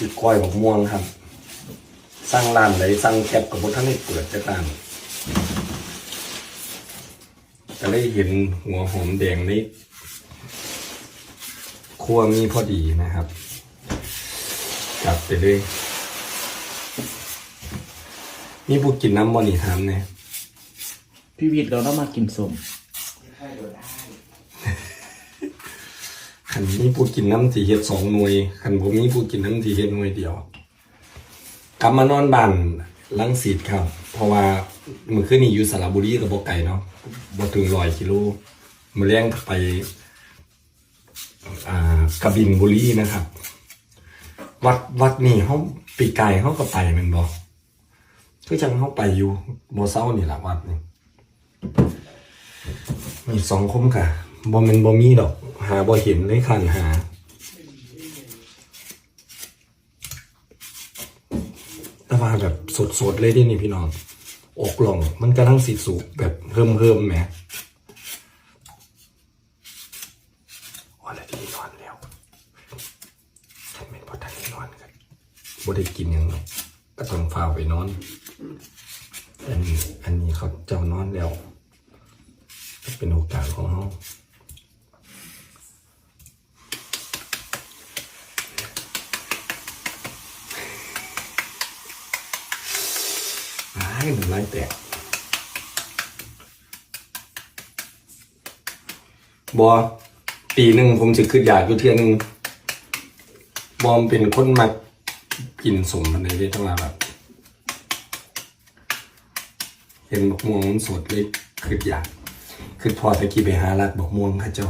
คือก้อยบักม่วงครับ สร้างร้านไหนสร้างแคบกับบท่านได้เปิดจะตามก็ได้เห็นหัวหอมแดงนี่ครัวมีพอดีนะครับจับไปเลยมีผู้กินน้ำบอนี่ทำเนี่ยพี่วิทย์เราต้องมากินสม ขันมีผู้กินน้ำสีเห็ดสองหน่วยขันผมมีผู้กินน้ำสีเห็ดหน่วยเดียว กลับมานอนบ้านลังสิตครับ เพราะว่ามือขึ้นนี่อยู่สระบุรีกับบอกไก่เนาะบ่ถึงร้อยกิโลมือเลี้ยงไปอากระบินบุรีนะครับ วัดวัดนี่เขาปีไก่เขาก็ไปมันบอกก็จังเขาไปอยู่โมเศร้านี่แหละวัดนี่มีสองคมค่ะบอมันบอมีดอก หาบอเห็นเลยคันหา แต่ว่าแบบสดๆเลยดินี่พี่น้อง อกหลงมันกำลังสิสุกแบบเพิ่มเพิ่มๆแหมวันละทีนอนแล้วฉันเป็นพอทันได้นอนกันบ่ได้กินหยังก็ต้องฟ้าวไปนอน อันนี้อันนี้เขาเจ้านอนแล้ว เป็นโอกาสของเขา อ้ายมันไล่แตกบอปีหนึ่งผมจะขึ้นอยากอยู่เทื่อหนึงบอมเป็นคนมักกินสมมันในเรื่องทั้งหลายแบบเห็นบอกม่วงมันสดเลยคืออยากคือพอตะกี้ไปหาลักบอกม่วงข้าเจ้า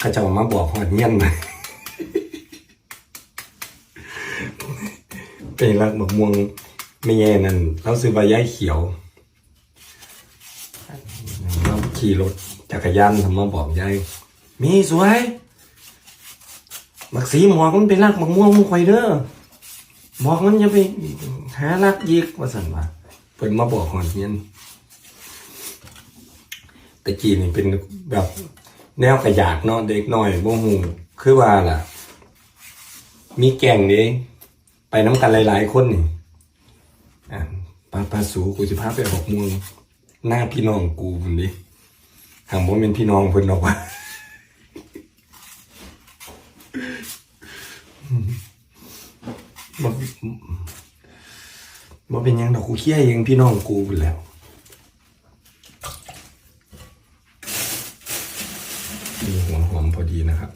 ข้าเจ้ามาบอกหอดเงี้ยนมาไปรักบอกม่วง ไม่แย่นั่นเราซื้อใบย้ายเขียวเราขี่รถจักรยานทำมาบอกยายมีสวยบักสีหมอกมันไปรักบักม่วงมึงคอยเด้อบอกมันอย่าไปหารักยีกว่าสันว่าเพิ่นมาบอกหอนเฮียนตะกี้นี่เป็นแบบแนวกระยากเนาะเด็กน้อยบ่ฮู้คือว่าล่ะ มีแก่งนี้ไปน้ำกันหลาย ๆ คนนี่ ปาปาสูกูสิพาไปออกมืองหน้าพี่น้องกูพุ่นดิหางบ่เป็นพี่น้องเพิ่นดอกว่าบ่บ่เป็นยังดอกกูเคี้ยเองพี่น้องกูไปแล้วมีหัวหอมพอดีนะครับ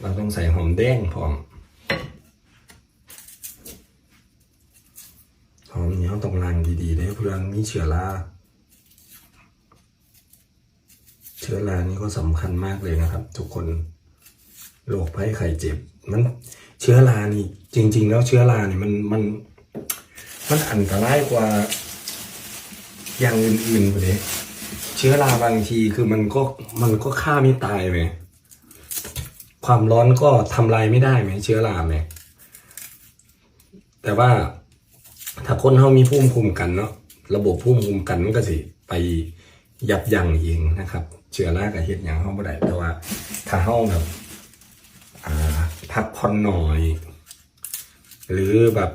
เราต้องใส่หอมแดงพร้อม หอมนี้เราต้องล้างดีๆเลยเพื่อนมีเชื้อราเชื้อรานี่ก็สำคัญมากเลยนะครับ ทุกคนโรคภัยไข้เจ็บ มันเชื้อรานี่ จริง ๆ แล้วเชื้อรานี่มันมันมันอันตรายกว่าอย่างอื่นๆไปเลยเชื้อราบางทีคือมันก็มันก็ฆ่าไม่ตายไหมความร้อนก็ทำลายไม่ได้ไหมเชื้อราไหมแต่ว่า ถ้าคนเขามีภูมิคุ้มกันเนาะระบบภูมิคุ้มกันมันก็สิ ไปยับยั้งเองนะครับเชื้อรากับเห็ดอย่างเขาไม่ได้แต่ว่า ถ้าเขาแบบพักผ่อนหน่อย หรือแบบ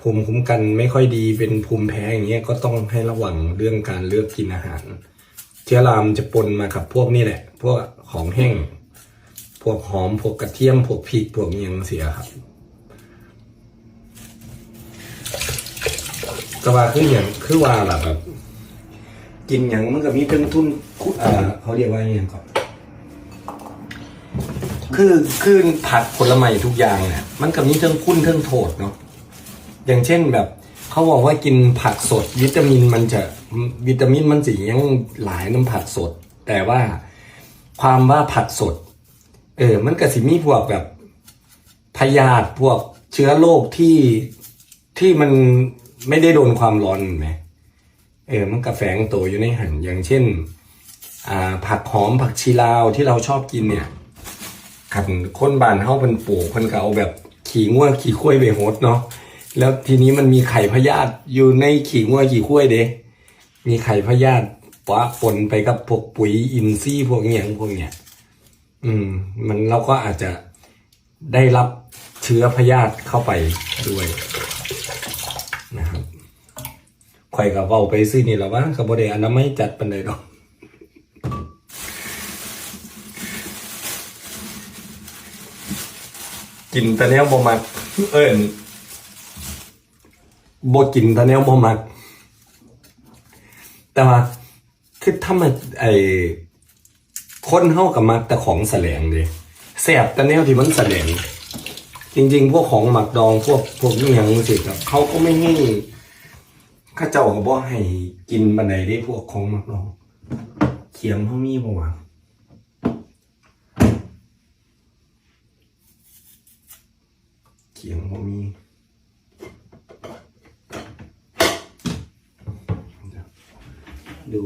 ภูมิคุ้มกันไม่ค่อยดีเป็นภูมิแพ้อย่างเงี้ยก็ต้องให้ระวังเรื่องการเลือกกินอาหาร เชื้อรามจะปนมากับพวกนี่แหละ พวกของแห้ง พวกหอมพวกกระเทียมพวกพริกพวกนี้ยังเสียครับ ก็ว่าคืออย่างคือว่าล่ะแบบกินอย่างมันก็มีต้นทุนคุเอ่อเขาเรียกว่าอย่างก่อนคือคือผักผลไม้ทุกอย่างเนี่ยมันก็มีเทิงคุณเทิงโทษเนาะอย่างเช่นแบบเขาบอกว่ากินผักสด วิตามินมันจะวิตามินมันจะยังหลายน้ำผักสด แต่ว่าความว่าผักสด เออ มันก็สิมีพวกแบบพยาธิพวกเชื้อโรคที่ที่มัน ไม่ได้โดนความร้อนไหมเออมันก็แฝงตัวอยู่ในหันอย่างเช่น อ่า ผักหอมผักชีลาวที่เราชอบกินเนี่ยขันคนบ้านเฮาเป็นปลูกเพิ่นก็เอาแบบขี่ง่วขี่ข้วยไปโหดเนาะแล้วทีนี้มันมีไข่พยาธิอยู่ในขี่ง่วขี่ข้วยเด้มีไข่พยาธิปะปนไปกับพวกปุ๋ยอินทรีย์พวกเนี้ยพวกเนี้ยอืม มันเราก็อาจจะได้รับเชื้อพยาธิเข้าไปด้วยนะครับ ข่อยกับเว้าไปซื้อนี่แหละว่ากับบไดอนามัยจัดปันใดดอกกินแต่แนวบ่มักเอิ้นบ่กินแต่แนวบ่มักแต่ว่าคือถ้ามันไอคนเฮากับมักแต่ของแสลงเด้แซ่บแต่แนวที่มันแสลงจริง ๆ พวกของหมักดองพวกพวกนี้ยังสิครับเขาก็ไม่ให้ ข้าเจ้าก็บ่ให้กินบันไดได้พวกของมักดอง เขียมเขามีบ่วะเขียงบ่มีดู